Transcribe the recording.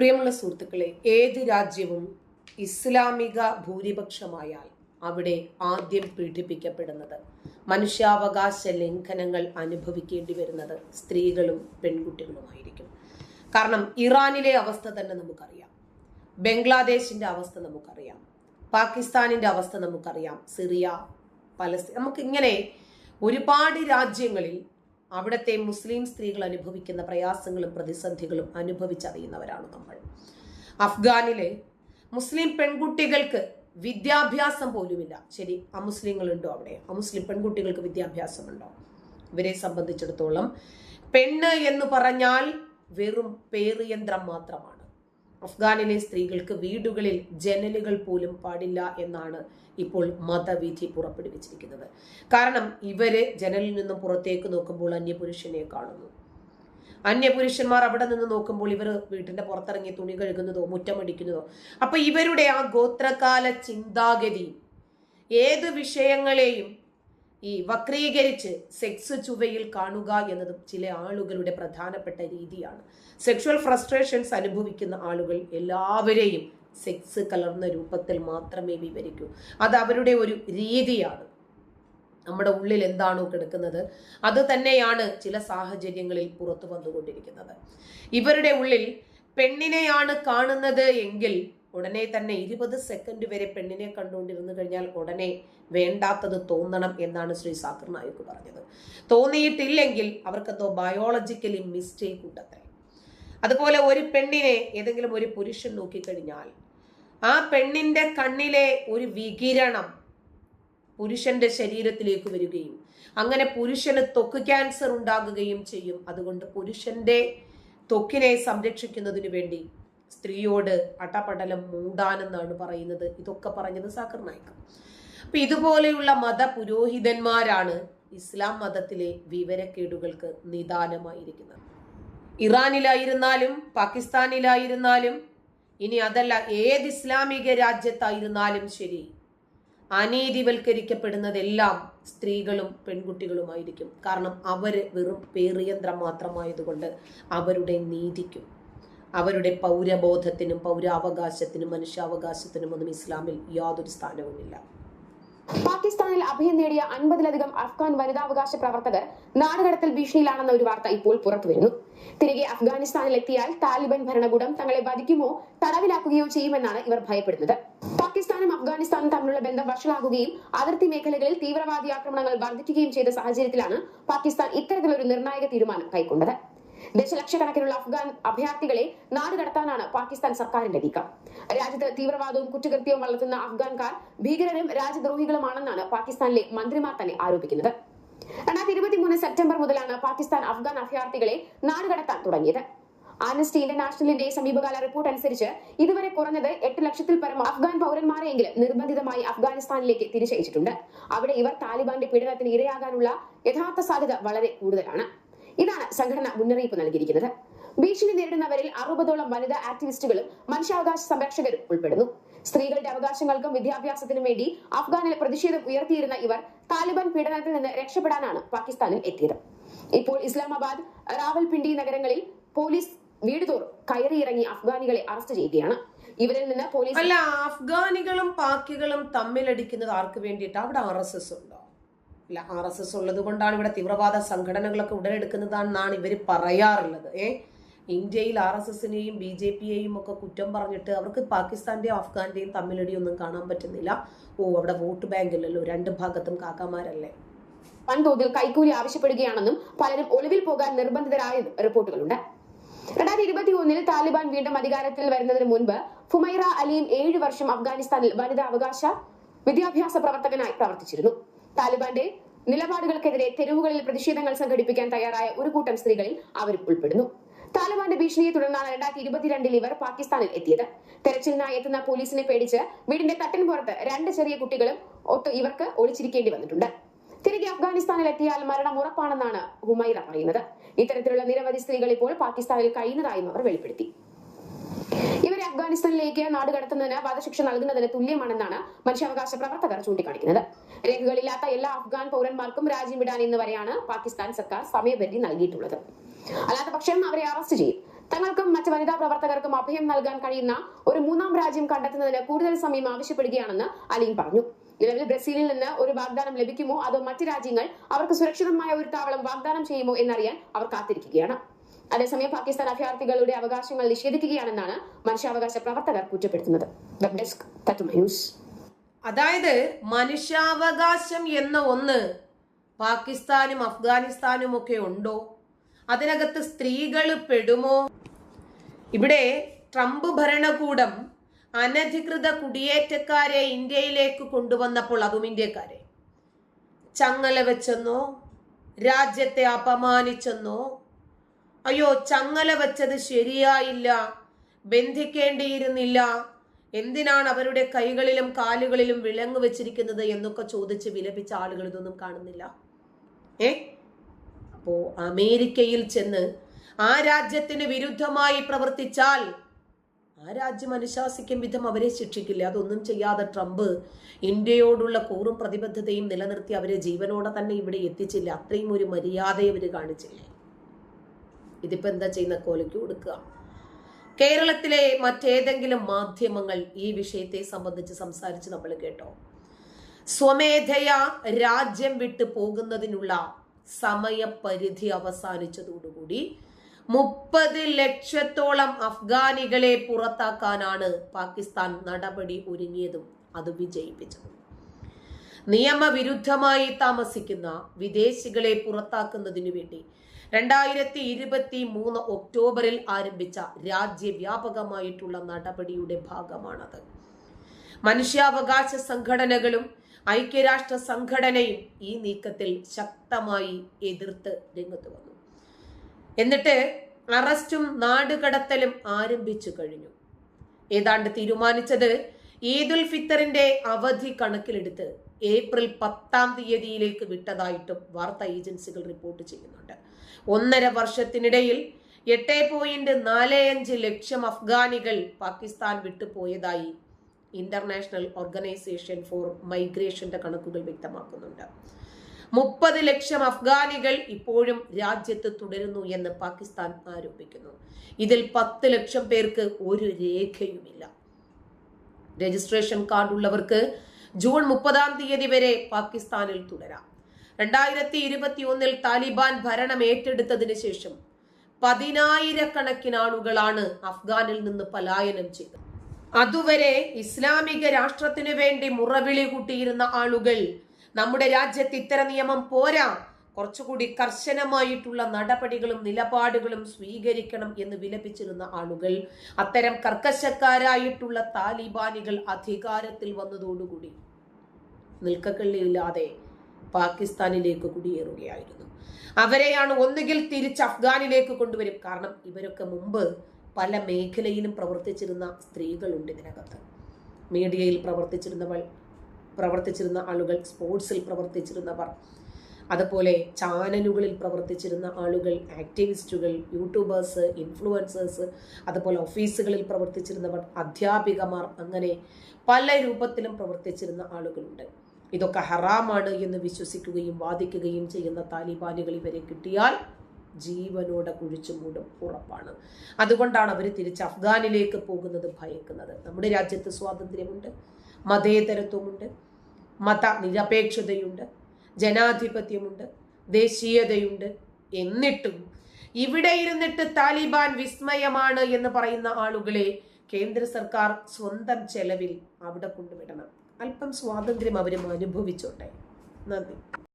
പ്രിയമുള്ള സുഹൃത്തുക്കളെ ഏത് രാജ്യവും ഇസ്ലാമിക ഭൂരിപക്ഷമായാൽ അവിടെ ആദ്യം പീഡിപ്പിക്കപ്പെടുന്നത് മനുഷ്യാവകാശ ലംഘനങ്ങൾ അനുഭവിക്കേണ്ടി വരുന്നത് സ്ത്രീകളും പെൺകുട്ടികളുമായിരിക്കും. കാരണം ഇറാനിലെ അവസ്ഥ തന്നെ നമുക്കറിയാം ബംഗ്ലാദേശിന്റെ അവസ്ഥ നമുക്കറിയാം പാകിസ്ഥാനിന്റെ അവസ്ഥ നമുക്കറിയാം സിറിയ പലസ്തീൻ നമുക്കിങ്ങനെ ഒരുപാട് രാജ്യങ്ങളിൽ അവിടുത്തെ മുസ്ലിം സ്ത്രീകൾ അനുഭവിക്കുന്ന പ്രയാസങ്ങളും പ്രതിസന്ധികളും അനുഭവിച്ചറിയുന്നവരാണ് നമ്മൾ. അഫ്ഗാനിലെ മുസ്ലിം പെൺകുട്ടികൾക്ക് വിദ്യാഭ്യാസം പോലുമില്ല. ശരി അമുസ്ലിങ്ങളുണ്ടോ അവിടെ? അമുസ്ലിം പെൺകുട്ടികൾക്ക് വിദ്യാഭ്യാസമുണ്ടോ? ഇവരെ സംബന്ധിച്ചിടത്തോളം പെണ്ണ് എന്ന് പറഞ്ഞാൽ വെറും പേറിയന്ത്രം മാത്രമാണ്. അഫ്ഗാനിലെ സ്ത്രീകൾക്ക് വീടുകളിൽ ജനലുകൾ പോലും പാടില്ല എന്നാണ് ഇപ്പോൾ മതവിധി പുറപ്പെടുവിച്ചിരിക്കുന്നത്. കാരണം ഇവർ ജനലിൽ നിന്നും പുറത്തേക്ക് നോക്കുമ്പോൾ അന്യപുരുഷനെ കാണുന്നു. അന്യപുരുഷന്മാർ അവിടെ നിന്ന് നോക്കുമ്പോൾ ഇവർ വീട്ടിന്റെ പുറത്തിറങ്ങി തുണി കഴുകുന്നതോ മുറ്റമടിക്കുന്നതോ. അപ്പൊ ഇവരുടെ ആ ഗോത്രകാല ചിന്താഗതി ഏത് വിഷയങ്ങളെയും ഈ വക്രീകരിച്ച് സെക്സ് ചുവയിൽ കാണുക എന്നതും ചില ആളുകളുടെ പ്രധാനപ്പെട്ട രീതിയാണ്. സെക്ഷുവൽ ഫ്രസ്ട്രേഷൻസ് അനുഭവിക്കുന്ന ആളുകൾ എല്ലാവരെയും സെക്സ് കലർന്ന രൂപത്തിൽ മാത്രമേ വിവരിക്കൂ. അത് അവരുടെ ഒരു രീതിയാണ്. നമ്മുടെ ഉള്ളിൽ എന്താണോ കിടക്കുന്നത് അത് തന്നെയാണ് ചില സാഹചര്യങ്ങളിൽ പുറത്തു വന്നുകൊണ്ടിരിക്കുന്നത്. ഇവരുടെ ഉള്ളിൽ പെണ്ണിനെയാണ് കാണുന്നത് എങ്കിൽ ഉടനെ തന്നെ ഇരുപത് സെക്കൻഡ് വരെ പെണ്ണിനെ കണ്ടുകൊണ്ടിരുന്നു കഴിഞ്ഞാൽ ഉടനെ വേണ്ടാത്തത് തോന്നണം എന്നാണ് ശ്രീ സാക്കർ നായിക് പറഞ്ഞത്. തോന്നിയിട്ടില്ലെങ്കിൽ അവർക്കെന്തോ ബയോളജിക്കലി മിസ്റ്റേക്ക് ഉണ്ടത്രേ. അതുപോലെ ഒരു പെണ്ണിനെ ഏതെങ്കിലും ഒരു പുരുഷൻ നോക്കിക്കഴിഞ്ഞാൽ ആ പെണ്ണിന്റെ കണ്ണിലെ ഒരു വികിരണം പുരുഷന്റെ ശരീരത്തിലേക്ക് വരികയും അങ്ങനെ പുരുഷന് ത്വക്ക് ക്യാൻസർ ഉണ്ടാകുകയും ചെയ്യും. അതുകൊണ്ട് പുരുഷന്റെ തൊക്കിനെ സംരക്ഷിക്കുന്നതിന് വേണ്ടി സ്ത്രീയോട് അടപടലം മൂടാനെന്നാണ് പറയുന്നത്. ഇതൊക്കെ പറഞ്ഞത് സാക്കർ നായിക്ക്. അപ്പൊ ഇതുപോലെയുള്ള മത പുരോഹിതന്മാരാണ് ഇസ്ലാം മതത്തിലെ വിവരക്കേടുകൾക്ക് നിദാനമായിരിക്കുന്നത്. ഇറാനിലായിരുന്നാലും പാകിസ്ഥാനിലായിരുന്നാലും ഇനി അതല്ല ഏത് ഇസ്ലാമിക രാജ്യത്തായിരുന്നാലും ശരി അനീതിവൽക്കരിക്കപ്പെടുന്നതെല്ലാം സ്ത്രീകളും പെൺകുട്ടികളുമായിരിക്കും. കാരണം അവർ വെറും പേറിയന്ത്രം മാത്രമായതുകൊണ്ട് അവരുടെ നീതിക്കും അവരുടെ പൗരബോധത്തിനും പൗരാവകാശത്തിനും മനുഷ്യാവകാശത്തിനും ഒന്നും ഇസ്ലാമിൽ യാതൊരു സ്ഥാനവുമില്ല. പാകിസ്ഥാനിൽ അഭയം നേടിയ അൻപതിലധികം അഫ്ഗാൻ വനിതാവകാശ പ്രവർത്തകർ നാടുകടത്തൽ ഭീഷണിയിലാണെന്ന ഒരു വാർത്ത ഇപ്പോൾ പുറത്തുവരുന്നു. തിരികെ അഫ്ഗാനിസ്ഥാനിൽ എത്തിയാൽ താലിബൻ ഭരണകൂടം തങ്ങളെ വധിക്കുമോ തടവിലാക്കുകയോ ചെയ്യുമെന്നാണ് ഇവർ ഭയപ്പെടുന്നത്. പാകിസ്ഥാനും അഫ്ഗാനിസ്ഥാനും തമ്മിലുള്ള ബന്ധം വഷളാകുകയും അതിർത്തി മേഖലകളിൽ തീവ്രവാദി ആക്രമണങ്ങൾ വർദ്ധിക്കുകയും ചെയ്ത സാഹചര്യത്തിലാണ് പാകിസ്ഥാൻ ഇത്തരത്തിലൊരു നിർണായക തീരുമാനം കൈക്കൊണ്ടത്. ദശലക്ഷക്കണക്കിനുള്ള അഫ്ഗാൻ അഭയാർത്ഥികളെ നാടുകടത്താനാണ് പാകിസ്ഥാൻ സർക്കാരിന്റെ നീക്കം. രാജ്യത്ത് തീവ്രവാദവും കുറ്റകൃത്യവും വളർത്തുന്ന അഫ്ഗാൻകാർ ഭീകരരും രാജ്യദ്രോഹികളുമാണെന്നാണ് പാകിസ്ഥാനിലെ മന്ത്രിമാർ തന്നെ ആരോപിക്കുന്നത്. രണ്ടായിരത്തി ഇരുപത്തിമൂന്ന് സെപ്റ്റംബർ മുതലാണ് പാകിസ്ഥാൻ അഫ്ഗാൻ അഭയാർത്ഥികളെ നാടുകടത്താൻ തുടങ്ങിയത്. ആംനസ്റ്റി ഇന്റർനാഷണലിന്റെ സമീപകാല റിപ്പോർട്ട് അനുസരിച്ച് ഇതുവരെ കുറഞ്ഞത് എട്ട് ലക്ഷത്തിൽ പരം അഫ്ഗാൻ പൗരന്മാരെങ്കിലും നിർബന്ധിതമായി അഫ്ഗാനിസ്ഥാനിലേക്ക് തിരിച്ചയച്ചിട്ടുണ്ട്. അവിടെ ഇവർ താലിബാന്റെ പീഡനത്തിന് ഇരയാകാനുള്ള യഥാർത്ഥ സാധ്യത വളരെ കൂടുതലാണ്. ഇതാണ് സംഘടന മുന്നറിയിപ്പ് നൽകിയിരിക്കുന്നത്. ഭീഷണി നേരിടുന്നവരിൽ അറുപതോളം വനിതാ ആക്ടിവിസ്റ്റുകളും മനുഷ്യാവകാശ സംരക്ഷകരും ഉൾപ്പെടുന്നു. സ്ത്രീകളുടെ അവകാശങ്ങൾക്കും വിദ്യാഭ്യാസത്തിനും വേണ്ടി അഫ്ഗാനിലെ പ്രതിഷേധം ഉയർത്തിയിരുന്ന ഇവർ താലിബാൻ പീഡനത്തിൽ നിന്ന് രക്ഷപ്പെടാനാണ് പാകിസ്ഥാനിൽ എത്തിയത്. ഇപ്പോൾ ഇസ്ലാമാബാദ് റാവൽപിണ്ടി നഗരങ്ങളിൽ പോലീസ് വീടുതോറും കയറിയിറങ്ങി അഫ്ഗാനികളെ അറസ്റ്റ് ചെയ്യുകയാണ്. ഇവരിൽ നിന്ന് പോലീസ് അല്ല അഫ്ഗാനികളും പാക്കികളും തമ്മിലടിക്കുന്നത് ആർക്ക് വേണ്ടിയിട്ട്? അവിടെ ആർ എസ് എസ് ഉണ്ടോ? അല്ല ആർ എസ് എസ് ഉള്ളത് കൊണ്ടാണ് ഇവിടെ തീവ്രവാദ സംഘടനകളൊക്കെ ഉടലെടുക്കുന്നതാണെന്നാണ് ഇവർ പറയാറുള്ളത്. ഏ? ഇന്ത്യയിൽ ആർ എസ് എസിനെയും ബി ജെ പിയെയും ഒക്കെ കുറ്റം പറഞ്ഞിട്ട് അവർക്ക് പാകിസ്ഥാന്റെയും അഫ്ഗാന്റെയും തമ്മിലടിയൊന്നും കാണാൻ പറ്റുന്നില്ല. ഓ അവിടെ വോട്ട് ബാങ്ക് ഇല്ലല്ലോ രണ്ട് ഭാഗത്തും കാക്കാമാരല്ലേ? വൻതോതിൽ കൈക്കൂലി ആവശ്യപ്പെടുകയാണെന്നും പലരും ഒളിവിൽ പോകാൻ നിർബന്ധിതരായെന്നും റിപ്പോർട്ടുകളുണ്ട്. രണ്ടായിരത്തി ഇരുപത്തി ഒന്നിൽ താലിബാൻ വീണ്ടും അധികാരത്തിൽ വരുന്നതിന് മുൻപ് ഫുമൈറ അലിയും ഏഴ് വർഷം അഫ്ഗാനിസ്ഥാനിൽ വനിതാ അവകാശ വിദ്യാഭ്യാസ പ്രവർത്തകനായി പ്രവർത്തിച്ചിരുന്നു. താലിബാന്റെ നിലപാടുകൾക്കെതിരെ തെരുവുകളിൽ പ്രതിഷേധങ്ങൾ സംഘടിപ്പിക്കാൻ തയ്യാറായ ഒരു കൂട്ടം സ്ത്രീകളിൽ അവരും ഉൾപ്പെടുന്നു. താലിബാന്റെ ഭീഷണിയെ തുടർന്നാണ് രണ്ടായിരത്തി ഇരുപത്തിരണ്ടിൽ ഇവർ പാകിസ്ഥാനിൽ എത്തിയത്. തെരച്ചിലിനായി എത്തുന്ന പോലീസിനെ പേടിച്ച് വീടിന്റെ തട്ടിന് പുറത്ത് രണ്ട് ചെറിയ കുട്ടികളും ഒത്ത് ഇവർക്ക് ഒളിച്ചിരിക്കേണ്ടി വന്നിട്ടുണ്ട്. തിരികെ അഫ്ഗാനിസ്ഥാനിൽ എത്തിയാൽ മരണം ഉറപ്പാണെന്നാണ് ഹുമൈറ പറയുന്നത്. ഇത്തരത്തിലുള്ള നിരവധി സ്ത്രീകൾ ഇപ്പോൾ പാകിസ്ഥാനിൽ കഴിയുന്നതായും അവർ വെളിപ്പെടുത്തി. അഫ്ഗാനിസ്ഥാനിലേക്ക് നാട് കടത്തുന്നതിന് വധശിക്ഷ നൽകുന്നതിന് തുല്യമാണെന്നാണ് മനുഷ്യാവകാശ പ്രവർത്തകർ ചൂണ്ടിക്കാണിക്കുന്നത്. രേഖകളില്ലാത്ത എല്ലാ അഫ്ഗാൻ പൗരന്മാർക്കും രാജ്യം വിടാൻ ഇന്ന് വരെയാണ് പാകിസ്ഥാൻ സർക്കാർ സമയപരിധി നൽകിയിട്ടുള്ളത്. അല്ലാത്ത പക്ഷം അവരെ അറസ്റ്റ് ചെയ്യും. തങ്ങൾക്കും മറ്റ് വനിതാ പ്രവർത്തകർക്കും അഭയം നൽകാൻ കഴിയുന്ന ഒരു മൂന്നാം രാജ്യം കണ്ടെത്തുന്നതിന് കൂടുതൽ സമയം ആവശ്യപ്പെടുകയാണെന്ന് അലീം പറഞ്ഞു. നിലവിൽ ബ്രസീലിൽ നിന്ന് ഒരു വാഗ്ദാനം ലഭിക്കുമോ? അതോ മറ്റ് രാജ്യങ്ങൾ അവർക്ക് സുരക്ഷിതമായ ഒരു താവളം വാഗ്ദാനം ചെയ്യുമോ എന്നറിയാൻ അവർ കാത്തിരിക്കുകയാണ്. അതേസമയം പാകിസ്ഥാൻ അഭയാർത്ഥികളുടെ അവകാശങ്ങൾ നിഷേധിക്കുകയാണെന്നാണ് മനുഷ്യാവകാശ പ്രവർത്തകർ കുറ്റപ്പെടുത്തുന്നത്. വെബ് ഡെസ്ക് അതായത് മനുഷ്യാവകാശം എന്ന ഒന്ന് പാകിസ്ഥാനും അഫ്ഗാനിസ്ഥാനും ഒക്കെ ഉണ്ടോ? അതിനകത്ത് സ്ത്രീകൾ പെടുമോ? ഇവിടെ ട്രംപ് ഭരണകൂടം അനധികൃത കുടിയേറ്റക്കാരെ ഇന്ത്യയിലേക്ക് കൊണ്ടുവന്നപ്പോൾ അതും ഇന്ത്യക്കാരെ. ചങ്ങല വെച്ചെന്നോ രാജ്യത്തെ അപമാനിച്ചെന്നോ അയ്യോ ചങ്ങല വച്ചത് ശരിയായില്ല. ബന്ധിക്കേണ്ടിയിരുന്നില്ല. എന്തിനാണ് അവരുടെ കൈകളിലും കാലുകളിലും വിലങ്ങ് വെച്ചിരിക്കുന്നത് എന്നൊക്കെ ചോദിച്ച് വിലപിച്ച ആളുകൾ ഇതൊന്നും കാണുന്നില്ല. ഏ? അപ്പോ അമേരിക്കയിൽ ചെന്ന് ആ രാജ്യത്തിന് വിരുദ്ധമായി പ്രവർത്തിച്ചാൽ ആ രാജ്യം അനുശാസിക്കും വിധം അവരെ ശിക്ഷിക്കില്ല. അതൊന്നും ചെയ്യാതെ ട്രംപ് ഇന്ത്യയോടുള്ള കൂറും പ്രതിബദ്ധതയും നിലനിർത്തി അവരെ ജീവനോടെ തന്നെ ഇവിടെ എത്തിച്ചില്ല. അത്രയും ഒരു മര്യാദയെ അവർ കാണിച്ചില്ലേ? ഇതിപ്പോ എന്താ ചെയ്യുന്ന? കൊലയ്ക്ക് കൊടുക്കുക. കേരളത്തിലെ മറ്റേതെങ്കിലും മാധ്യമങ്ങൾ ഈ വിഷയത്തെ സംബന്ധിച്ച് സംസാരിച്ച് നമ്മൾ കേട്ടോ. സ്വമേധയാ രാജ്യം വിട്ടു പോകുന്നതിനുള്ള സമയപരിധി അവസാനിച്ചതോടുകൂടി മുപ്പത് ലക്ഷത്തോളം അഫ്ഗാനികളെ പുറത്താക്കാനാണ് പാകിസ്ഥാൻ നടപടി ഒരുങ്ങിയതും അത് വിജയിപ്പിച്ചതും. നിയമവിരുദ്ധമായി താമസിക്കുന്ന വിദേശികളെ പുറത്താക്കുന്നതിനു വേണ്ടി രണ്ടായിരത്തി ഇരുപത്തി മൂന്ന് ഒക്ടോബറിൽ ആരംഭിച്ച രാജ്യവ്യാപകമായിട്ടുള്ള നടപടിയുടെ ഭാഗമാണത്. മനുഷ്യാവകാശ സംഘടനകളും ഐക്യരാഷ്ട്ര സംഘടനയും ഈ നീക്കത്തിൽ ശക്തമായി എതിർത്ത് രംഗത്ത് വന്നു. എന്നിട്ട് അറസ്റ്റും നാടുകടത്തലും ആരംഭിച്ചു കഴിഞ്ഞു. ഏതാണ്ട് തീരുമാനിച്ചത് ഈദുൽ ഫിത്തറിന്റെ അവധി കണക്കിലെടുത്ത് ഏപ്രിൽ പത്താം തീയതിയിലേക്ക് വിട്ടതായിട്ടും വാർത്താ ഏജൻസികൾ റിപ്പോർട്ട് ചെയ്യുന്നുണ്ട്. ഒന്നര വർഷത്തിനിടയിൽ എട്ട് പോയിന്റ് നാല് അഞ്ച് ലക്ഷം അഫ്ഗാനികൾ പാകിസ്ഥാൻ വിട്ടുപോയതായി ഇന്റർനാഷണൽ ഓർഗനൈസേഷൻ ഫോർ മൈഗ്രേഷന്റെ കണക്കുകൾ വ്യക്തമാക്കുന്നുണ്ട്. മുപ്പത് ലക്ഷം അഫ്ഗാനികൾ ഇപ്പോഴും രാജ്യത്ത് തുടരുന്നു എന്ന് പാകിസ്ഥാൻ ആരോപിക്കുന്നു. ഇതിൽ പത്ത് ലക്ഷം പേർക്ക് ഒരു രേഖയുമില്ല. രജിസ്ട്രേഷൻ കാർഡ് ഉള്ളവർക്ക് ജൂൺ മുപ്പതാം തീയതി വരെ പാകിസ്ഥാനിൽ തുടരാം. രണ്ടായിരത്തി ഇരുപത്തി ഒന്നിൽ താലിബാൻ ഭരണം ഏറ്റെടുത്തതിന് ശേഷം പതിനായിരക്കണക്കിന് ആളുകളാണ് അഫ്ഗാനിൽ നിന്ന് പലായനം ചെയ്തത്. അതുവരെ ഇസ്ലാമിക രാഷ്ട്രത്തിനു വേണ്ടി മുറവിളി കൂട്ടിയിരുന്ന ആളുകൾ നമ്മുടെ രാജ്യത്ത് ഇത്തരം നിയമം പോരാ കുറച്ചുകൂടി കർശനമായിട്ടുള്ള നടപടികളും നിലപാടുകളും സ്വീകരിക്കണം എന്ന് വിലപിച്ചിരുന്ന ആളുകൾ. അത്തരം കർക്കശക്കാരായിട്ടുള്ള താലിബാനികൾ അധികാരത്തിൽ വന്നതോടുകൂടി നിൽക്കക്കള്ളിയില്ലാതെ പാകിസ്ഥാനിലേക്ക് കുടിയേറുകയായിരുന്നു. അവരെയാണ് ഒന്നുകിൽ തിരിച്ച് അഫ്ഗാനിലേക്ക് കൊണ്ടുവരും. കാരണം ഇവരൊക്കെ മുമ്പ് പല മേഖലയിലും പ്രവർത്തിച്ചിരുന്ന സ്ത്രീകളുണ്ട് ഇതിനകത്ത്. മീഡിയയിൽ പ്രവർത്തിച്ചിരുന്നവൾ പ്രവർത്തിച്ചിരുന്ന ആളുകൾ സ്പോർട്സിൽ പ്രവർത്തിച്ചിരുന്നവർ. അതുപോലെ ചാനലുകളിൽ പ്രവർത്തിച്ചിരുന്ന ആളുകൾ ആക്ടിവിസ്റ്റുകൾ യൂട്യൂബേഴ്സ് ഇൻഫ്ലുവൻസേഴ്സ് അതുപോലെ ഓഫീസുകളിൽ പ്രവർത്തിച്ചിരുന്നവർ അധ്യാപികമാർ അങ്ങനെ പല രൂപത്തിലും പ്രവർത്തിച്ചിരുന്ന ആളുകളുണ്ട്. ഇതൊക്കെ ഹറാമാണ് എന്ന് വിശ്വസിക്കുകയും വാദിക്കുകയും ചെയ്യുന്ന താലിബാനുകൾ ഇവരെ കിട്ടിയാൽ ജീവനോടെ കുഴിച്ചു മൂടും ഉറപ്പാണ്. അതുകൊണ്ടാണ് അവർ തിരിച്ച് അഫ്ഗാനിലേക്ക് പോകുന്നത് ഭയക്കുന്നത്. നമ്മുടെ രാജ്യത്ത് സ്വാതന്ത്ര്യമുണ്ട് മതേതരത്വമുണ്ട് മത നിരപേക്ഷതയുണ്ട് ജനാധിപത്യമുണ്ട് ദേശീയതയുണ്ട് എന്നിട്ടും ഇവിടെ ഇരുന്നിട്ട് താലിബാൻ വിസ്മയമാണ് എന്ന് പറയുന്ന ആളുകളെ കേന്ദ്ര സർക്കാർ സ്വന്തം ചെലവിൽ അവിടെ കൊണ്ടുവിടണം. അല്പം സ്വാതന്ത്ര്യം അവരും അനുഭവിച്ചോട്ടെ. നന്ദി.